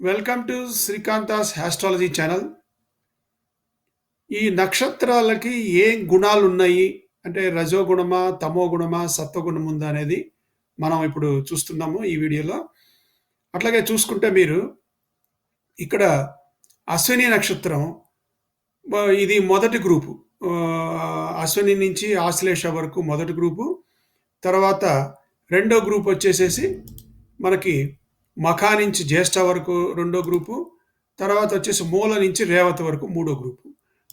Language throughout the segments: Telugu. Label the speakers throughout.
Speaker 1: Welcome to Srikanth's astrology channel ఈ నక్షత్రాలకి ఏం గుణాలు ఉన్నాయి అంటే రజో గుణమా తమో గుణమా సత్వగుణం ఉందా అనేది మనం ఇప్పుడు చూస్తున్నాము ఈ వీడియోలో. అట్లాగే చూసుకుంటే మీరు ఇక్కడ అశ్విని నక్షత్రం ఇది మొదటి గ్రూపు. అశ్విని నుంచి ఆశ్లేష వరకు మొదటి గ్రూపు. తర్వాత రెండో గ్రూప్ వచ్చేసేసి మనకి మఖా నుంచి జ్యేష్ఠ వరకు రెండో గ్రూపు తర్వాత వచ్చేసి మూల నుంచి రేవతి వరకు మూడో గ్రూపు.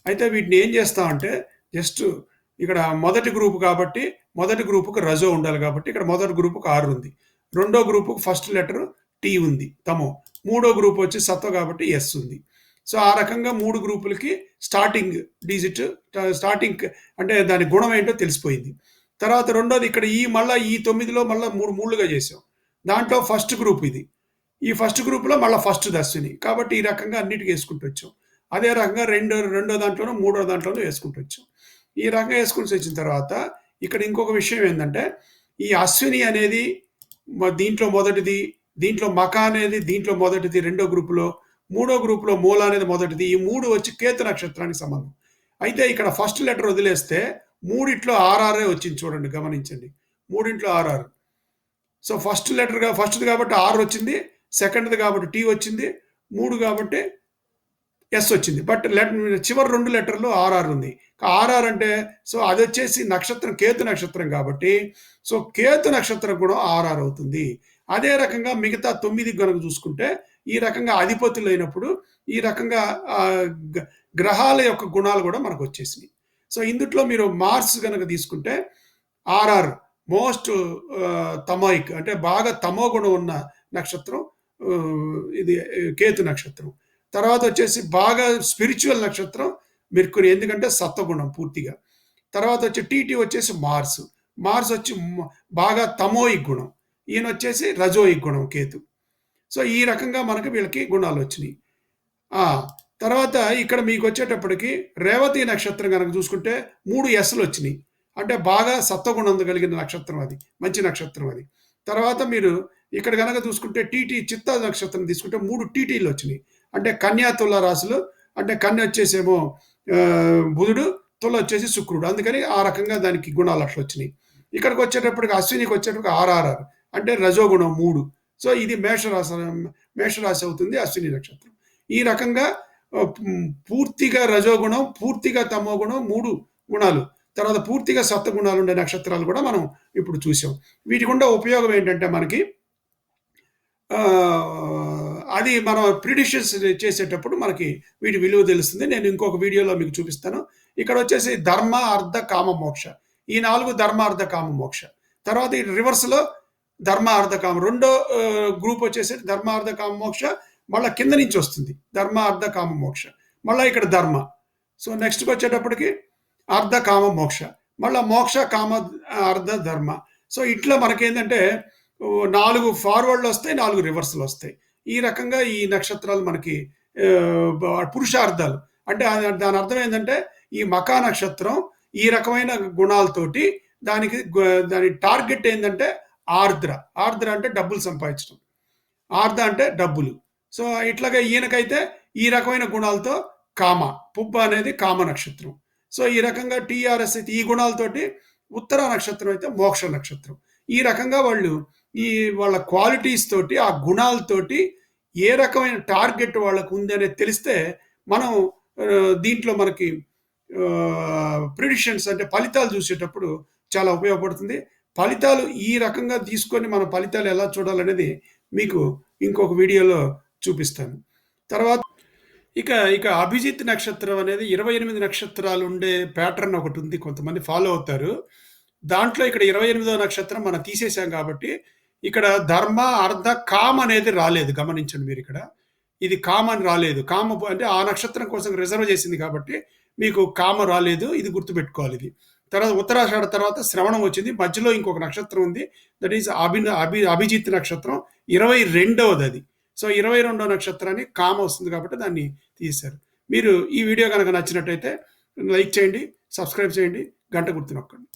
Speaker 1: అయితే వీటిని ఏం చేస్తామంటే జస్ట్ ఇక్కడ మొదటి గ్రూపు కాబట్టి మొదటి గ్రూపుకు రజో ఉండాలి కాబట్టి ఇక్కడ మొదటి గ్రూపుకు ఆరు ఉంది. రెండో గ్రూపుకు ఫస్ట్ లెటర్ టీ ఉంది తమో. మూడో గ్రూప్ వచ్చి సత్వ కాబట్టి ఎస్ ఉంది. సో ఆ రకంగా మూడు గ్రూపులకి స్టార్టింగ్ డిజిట్ స్టార్టింగ్ అంటే దాని గుణం ఏంటో తెలిసిపోయింది. తర్వాత రెండోది ఇక్కడ ఈ మళ్ళీ ఈ తొమ్మిదిలో మళ్ళీ మూడు మూడుగా చేసాం. దాంట్లో ఫస్ట్ గ్రూప్ ఇది. ఈ ఫస్ట్ గ్రూప్లో మళ్ళీ ఫస్ట్ దర్శిని కాబట్టి ఈ రకంగా అన్నిటికీ వేసుకుంటూ వచ్చాం. అదే రకంగా రెండో రెండో దాంట్లోనూ మూడో దాంట్లోనూ వేసుకుంటూ వచ్చాం. ఈ రకంగా వేసుకుంటూ వచ్చిన తర్వాత ఇక్కడ ఇంకొక విషయం ఏంటంటే ఈ అశ్విని అనేది దీంట్లో మొదటిది దీంట్లో మక అనేది దీంట్లో మొదటిది రెండో గ్రూపులో మూడో గ్రూపులో మూల అనేది మొదటిది. ఈ మూడు వచ్చి కేతు నక్షత్రానికి సంబంధం. అయితే ఇక్కడ ఫస్ట్ లెటర్ వదిలేస్తే మూడిట్లో ఆర్ఆర్ఏ వచ్చింది చూడండి గమనించండి. మూడింట్లో ఆర్ఆర్. సో ఫస్ట్ లెటర్గా ఫస్ట్ది కాబట్టి ఆర్ వచ్చింది సెకండ్ది కాబట్టి టీ వచ్చింది మూడు కాబట్టి ఎస్ వచ్చింది. బట్ లెటర్ చివరి రెండు లెటర్లు ఆర్ఆర్ ఉంది. ఆర్ఆర్ అంటే సో అది వచ్చేసి నక్షత్రం కేతు నక్షత్రం కాబట్టి సో కేతు నక్షత్రం కూడా ఆర్ఆర్ అవుతుంది. అదే రకంగా మిగతా తొమ్మిది కనుక చూసుకుంటే ఈ రకంగా అధిపతులు అయినప్పుడు ఈ రకంగా గ- గ్రహాల యొక్క గుణాలు కూడా మనకు వచ్చేసినాయి. సో ఇందుట్లో మీరు మార్స్ కనుక తీసుకుంటే ఆర్ఆర్ మోస్ట్ తమోయిక్ అంటే బాగా తమో గుణం ఉన్న నక్షత్రం ఇది కేతు నక్షత్రం. తర్వాత వచ్చేసి బాగా స్పిరిచువల్ నక్షత్రం మెర్కురి ఎందుకంటే సత్వగుణం పూర్తిగా. తర్వాత వచ్చి టీటీ వచ్చేసి మార్స్. మార్స్ వచ్చి బాగా తమోయిక్ గుణం. ఈయన వచ్చేసి రజోయిక్ గుణం కేతు. సో ఈ రకంగా మనకు వీళ్ళకి గుణాలు వచ్చినాయి. తర్వాత ఇక్కడ మీకు వచ్చేటప్పటికి రేవతి నక్షత్రం కనుక చూసుకుంటే మూడు ఎస్లు వచ్చినాయి. అంటే బాగా సత్వగుణం కలిగిన నక్షత్రం అది మంచి నక్షత్రం అది. తర్వాత మీరు ఇక్కడ కనుక చూసుకుంటే టీటీ చిత్త నక్షత్రం తీసుకుంటే మూడు టీటీలు వచ్చినాయి. అంటే కన్యా తుల రాశులు అంటే కన్య వచ్చేసేమో బుధుడు తుల వచ్చేసి శుక్రుడు. అందుకని ఆ రకంగా దానికి గుణాలు అట్లా వచ్చినాయి. ఇక్కడికి వచ్చేటప్పటికి అశ్వినికి వచ్చేటప్పటికి ఆర్ఆర్ఆర్ అంటే రజోగుణం మూడు. సో ఇది మేషరాశి మేషరాశి అవుతుంది అశ్విని నక్షత్రం. ఈ రకంగా పూర్తిగా రజోగుణం పూర్తిగా తమో గుణం మూడు గుణాలు. తర్వాత పూర్తిగా సత్వగుణాలు ఉండే నక్షత్రాలు కూడా మనం ఇప్పుడు చూసాం. వీటి గుండా ఉపయోగం ఏంటంటే మనకి అది మనం ప్రిడిషన్స్ చేసేటప్పుడు మనకి వీటి విలువ తెలుస్తుంది. నేను ఇంకొక వీడియోలో మీకు చూపిస్తాను. ఇక్కడ వచ్చేసి ధర్మ అర్ధ కామ మోక్ష. ఈ నాలుగు ధర్మ అర్ధ కామ మోక్ష. తర్వాత ఈ రివర్స్లో ధర్మ అర్ధ కామ. రెండో గ్రూప్ వచ్చేసి ధర్మ అర్ధ కామ మోక్ష. మళ్ళీ కింద నుంచి వస్తుంది. ధర్మ అర్ధ కామ మోక్ష. మళ్ళీ ఇక్కడ ధర్మ. సో నెక్స్ట్కి వచ్చేటప్పటికి అర్ధ కామ మోక్ష. మళ్ళీ మోక్ష కామ అర్ధ ధర్మ. సో ఇట్లా మనకేంటంటే నాలుగు ఫార్వర్డ్లు వస్తాయి నాలుగు రివర్స్లు వస్తాయి. ఈ రకంగా ఈ నక్షత్రాలు మనకి పురుషార్థాలు. అంటే దాని అర్థం ఏంటంటే ఈ మకా నక్షత్రం ఈ రకమైన గుణాలతోటి దానికి దాని టార్గెట్ ఏంటంటే ఆర్ద్ర. ఆర్ద్ర అంటే డబ్బులు సంపాదించడం. ఆర్ద్ర అంటే డబ్బులు. సో ఇట్లాగా ఈయనకైతే ఈ రకమైన గుణాలతో కామ పుబ్బ అనేది కామ నక్షత్రం. సో ఈ రకంగా టీఆర్ఎస్ అయితే ఈ గుణాలతోటి ఉత్తర నక్షత్రం అయితే మోక్ష నక్షత్రం. ఈ రకంగా వాళ్ళు ఈ వాళ్ళ క్వాలిటీస్ తోటి ఆ గుణాలతోటి ఏ రకమైన టార్గెట్ వాళ్ళకు ఉంది అనేది తెలిస్తే మనం దీంట్లో మనకి ప్రిడిషన్స్ అంటే ఫలితాలు చూసేటప్పుడు చాలా ఉపయోగపడుతుంది. ఫలితాలు ఈ రకంగా తీసుకొని మన ఫలితాలు ఎలా చూడాలనేది మీకు ఇంకొక వీడియోలో చూపిస్తాను. తర్వాత ఇక ఇక అభిజిత్ నక్షత్రం అనేది ఇరవై ఎనిమిది నక్షత్రాలు ఉండే ప్యాటర్న్ ఒకటి ఉంది. కొంతమంది ఫాలో అవుతారు. దాంట్లో ఇక్కడ ఇరవై ఎనిమిదో నక్షత్రం మనం తీసేసాం కాబట్టి ఇక్కడ ధర్మ అర్ధ కామ్ అనేది రాలేదు. గమనించండి మీరు ఇక్కడ. ఇది కామ్ అని రాలేదు. కామ అంటే ఆ నక్షత్రం కోసం రిజర్వ్ చేసింది కాబట్టి మీకు కామ రాలేదు. ఇది గుర్తుపెట్టుకోవాలి ఇది. తర్వాత ఉత్తరాషాఢ తర్వాత శ్రవణం వచ్చింది. మధ్యలో ఇంకొక నక్షత్రం ఉంది. దట్ ఈస్ అభి అభి అభిజిత్ నక్షత్రం. ఇరవై రెండవది అది సో ఇరవై రెండో నక్షత్రాన్ని కామ వస్తుంది కాబట్టి దాన్ని తీశారు. మీరు ఈ వీడియో కనుక నచ్చినట్టయితే లైక్ చేయండి సబ్స్క్రైబ్ చేయండి గంట గుర్తు నొక్కండి.